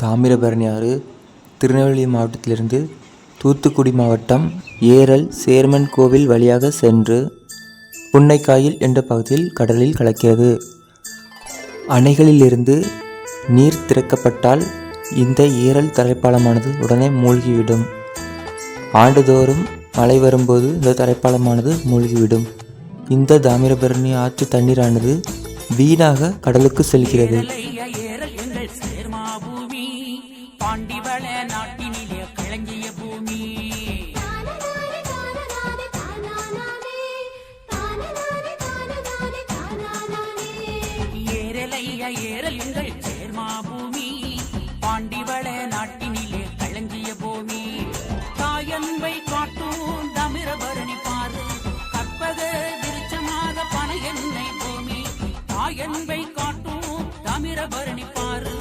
தாமிரபரணி ஆறு திருநெல்வேலி மாவட்டத்திலிருந்து தூத்துக்குடி மாவட்டம் ஏரல் சேர்மன் கோவில் வழியாக சென்று புன்னைக்காயில் என்ற பகுதியில் கடலில் கலக்கிறது. அணைகளிலிருந்து நீர் திறக்கப்பட்டால் இந்த ஈரல் தரைப்பாலமானது உடனே மூழ்கிவிடும். ஆண்டுதோறும் மழை வரும்போது இந்த தரைப்பாலமானது மூழ்கிவிடும். இந்த தாமிரபரணி ஆற்று தண்ணீரானது வீணாக கடலுக்கு செல்கிறது. பூமி பாண்டிவள நாட்டினிலே கிளங்கிய பூமி. ஏரலைய ஏரலுங்கள் சேர்மா பூமி பாண்டிவள நாட்டினிலே கிளங்கிய பூமி. தாயன்பை காட்டும் தமிரபரணி பாரு கற்பக விருச்சமாக பனை என்னை பூமி. தாயன்பை காட்டும் தமிரபரணி பாரு